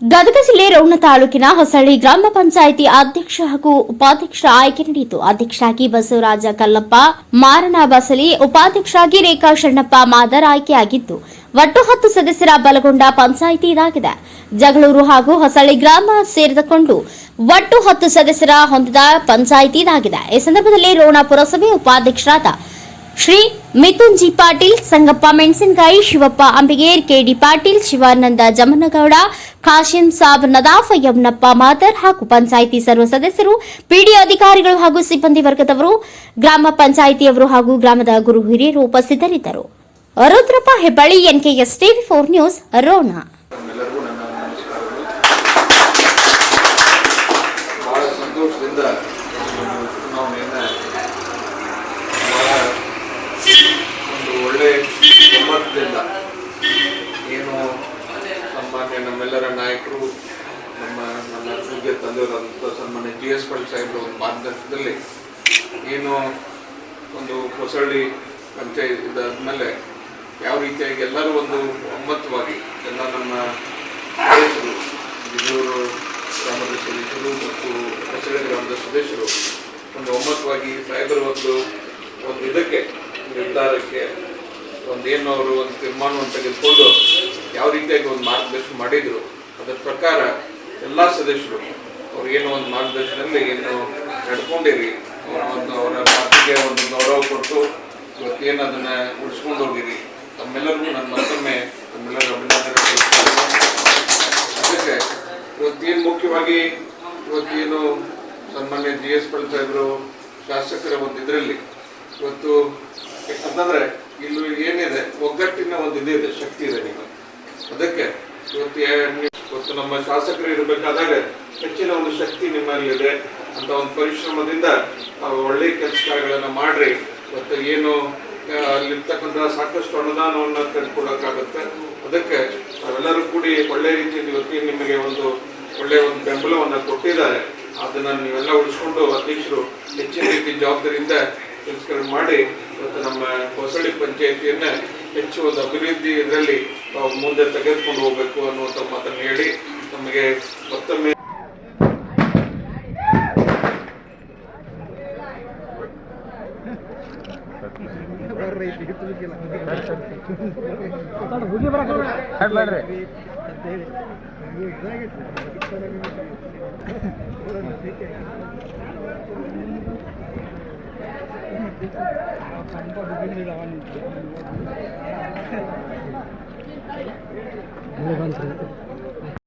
ಗದಗ ಜಿಲ್ಲೆ ರೌಣ ತಾಲೂಕಿನ ಹೊಸಳ್ಳಿ ಗ್ರಾಮ ಪಂಚಾಯಿತಿ ಅಧ್ಯಕ್ಷ ಹಾಗೂ ಉಪಾಧ್ಯಕ್ಷ ಆಯ್ಕೆ ನಡೆಯಿತು. ಅಧ್ಯಕ್ಷರಾಗಿ ಬಸವರಾಜ ಕಲ್ಲಪ್ಪ ಮಾರಣ ಬಸಲಿ, ಉಪಾಧ್ಯಕ್ಷರಾಗಿ ರೇಖಾ ಶಣ್ಣಪ್ಪ ಮಾದರ್ ಆಯ್ಕೆಯಾಗಿದ್ದು, ಒಟ್ಟು ಹತ್ತು ಸದಸ್ಯರ ಬಲಗೊಂಡ ಪಂಚಾಯಿತಿ ಇದಾಗಿದೆ. ಜಗಳೂರು ಹಾಗೂ ಹೊಸಳ್ಳಿ ಗ್ರಾಮ ಸೇರಿದುಕೊಂಡು ಒಟ್ಟು ಹತ್ತು ಸದಸ್ಯರ ಹೊಂದಿದ ಪಂಚಾಯಿತಿ ಇದಾಗಿದೆ. ಈ ಸಂದರ್ಭದಲ್ಲಿ ರೋಣ ಪುರಸಭೆ ಉಪಾಧ್ಯಕ್ಷರಾದ ಶ್ರೀ ಮಿಥುನ್ ಜಿ ಪಾಟೀಲ್, ಸಂಗಪ್ಪ ಮೆಣಸಿನಕಾಯಿ, ಶಿವಪ್ಪ ಅಂಬಿಗೇರ್ ಕೆಡಿ ಪಾಟೀಲ್, ಶಿವಾನಂದ ಜಮನಗೌಡ ಖಾಶಿಂ ಸಾಬ್ ನದಾಫ ಯಮ್ನಪ್ಪ ಮಾದರ್ ಹಾಗೂ ಪಂಚಾಯಿತಿ ಸರ್ವ ಸದಸ್ಯರು, ಪಿಡಿ ಅಧಿಕಾರಿಗಳು ಹಾಗೂ ಸಿಬ್ಬಂದಿ ವರ್ಗದವರು, ಗ್ರಾಮ ಪಂಚಾಯಿತಿಯವರು ಹಾಗೂ ಗ್ರಾಮದ ಗುರು ಹಿರಿಯರು ಉಪಸ್ಥಿತರಿದ್ದರು. Rudrappa Hebballi, NKS TV four news Ron ತಮ್ಮೆಲ್ಲರಿಗೂ ನನ್ನ ನಮಸ್ಕಾರಗಳು ಬಹಳ ಸಂತೋಷದಿಂದ ಒಂದು ಚುನಾವಣೆಯನ್ನು ಬಹಳ ಒಂದು ಒಳ್ಳೆ ಒಮ್ಮತದಿಂದ ಏನು ಸನ್ಮಾನ್ಯ ನಮ್ಮೆಲ್ಲರ ನಾಯಕರು ನಮ್ಮ ಪೂಜ್ಯ ತಂದೆಯವರಾದಂಥ ಸನ್ಮಾನ್ಯ ಜಿ ಎಸ್ ಪಲ್ ಸಾಹೇಬ್ರ ಒಂದು ಮಾರ್ಗದರ್ಶನದಲ್ಲಿ ಏನು ಒಂದು ಹೊಸಳ್ಳಿ ಪಂಚಾಯತ್ ಇದಾದ್ಮೇಲೆ ಯಾವ ರೀತಿಯಾಗಿ ಎಲ್ಲರೂ ಒಂದು ಒಮ್ಮತವಾಗಿ ಎಲ್ಲ ನಮ್ಮ ಬಿಜೂರು ಗ್ರಾಮದ ಸದಸ್ಯರು ಮತ್ತು ಹೊಸಳ್ಳಿ ಗ್ರಾಮದ ಸದಸ್ಯರು ಒಂದು ಒಮ್ಮತವಾಗಿ ಸಾಹೇಬರ ಒಂದು ಒಂದು ಇದಕ್ಕೆ ನಿರ್ಧಾರಕ್ಕೆ ಒಂದೇನು ಅವರು ಒಂದು ತೀರ್ಮಾನವನ್ನು ತೆಗೆದುಕೊಂಡು ಯಾವ ರೀತಿಯಾಗಿ ಒಂದು ಮಾರ್ಗದರ್ಶನ ಮಾಡಿದರು. ಅದರ ಪ್ರಕಾರ ಎಲ್ಲ ಸದಸ್ಯರು, ಅವ್ರಿಗೇನು ಒಂದು ಮಾರ್ಗದರ್ಶನದಲ್ಲಿ ಏನು ನಡ್ಕೊಂಡಿರಿ. ಅವರ ಒಂದು ಅವರ ಮಾತಿಗೆ ಒಂದು ಗೌರವ ಕೊಟ್ಟು ಇವತ್ತೇನು ಅದನ್ನು ಉಳಿಸ್ಕೊಂಡು ಹೋಗಿರಿ. ತಮ್ಮೆಲ್ಲರಿಗೂ ನನ್ನ ಮತ್ತೊಮ್ಮೆ ತಮ್ಮೆಲ್ಲರ ಅಭಿನಂದನೆ ಅದಕ್ಕೆ ಇವತ್ತೇನು ಮುಖ್ಯವಾಗಿ ಇವತ್ತೇನು ಸನ್ಮಾನ್ಯ ಜಿ ಎಸ್ ಪಲ್ ಸಾಹೇಬರು ಶಾಸಕರ ಒಂದು ಇದರಲ್ಲಿ ಇವತ್ತು ಅಂತಂದ್ರೆ ಇಲ್ಲಿ ಏನಿದೆ ಒಗ್ಗಟ್ಟಿನ ಒಂದು ಇದಿದೆ, ಶಕ್ತಿ ಇದೆ ನೀವು ಅದಕ್ಕೆ ಇವತ್ತು ಇವತ್ತು ನಮ್ಮ ಶಾಸಕರು ಇರಬೇಕಾದಾಗ ಹೆಚ್ಚಿನ ಒಂದು ಶಕ್ತಿ ನಿಮ್ಮಲ್ಲಿದೆ ಅಂತ ಒಂದು ಪರಿಶ್ರಮದಿಂದ ತಾವು ಒಳ್ಳೆ ಕೆಲಸ ಕಾರ್ಯಗಳನ್ನ ಮಾಡ್ರಿ. ಮತ್ತೆ ಏನು ಅಲ್ಲಿರ್ತಕ್ಕಂಥ ಸಾಕಷ್ಟು ಅನುದಾನವನ್ನು ತೆಗೆದುಕೊಳ್ಳೋಕ್ಕಾಗುತ್ತೆ. ಅದಕ್ಕೆ ನಾವೆಲ್ಲರೂ ಕೂಡಿ ಒಳ್ಳೆ ರೀತಿಯಲ್ಲಿ ಇವತ್ತಿ ನಿಮಗೆ ಒಂದು ಒಳ್ಳೆ ಒಂದು ಬೆಂಬಲವನ್ನು ಕೊಟ್ಟಿದ್ದಾರೆ. ಅದನ್ನ ನೀವೆಲ್ಲ ಉಳಿಸ್ಕೊಂಡು ಅಧ್ಯಕ್ಷರು ಹೆಚ್ಚಿನ ರೀತಿ ಜವಾಬ್ದಾರಿಯಿಂದ ಕೆಲಸಗಳು ಮಾಡಿ, ಇವತ್ತು ನಮ್ಮ ಹೊಸಳ್ಳಿ ಪಂಚಾಯತಿಯನ್ನ ಹೆಚ್ಚು ಒಂದು ಅಭಿವೃದ್ಧಿ ಇದರಲ್ಲಿ ನಾವು ಮುಂದೆ ತೆಗೆದುಕೊಂಡು ಹೋಗಬೇಕು ಅನ್ನುವಂಥ ಮಾತನ್ನು ಹೇಳಿ ನಮಗೆ ಮತ್ತೊಮ್ಮೆ 물건 들고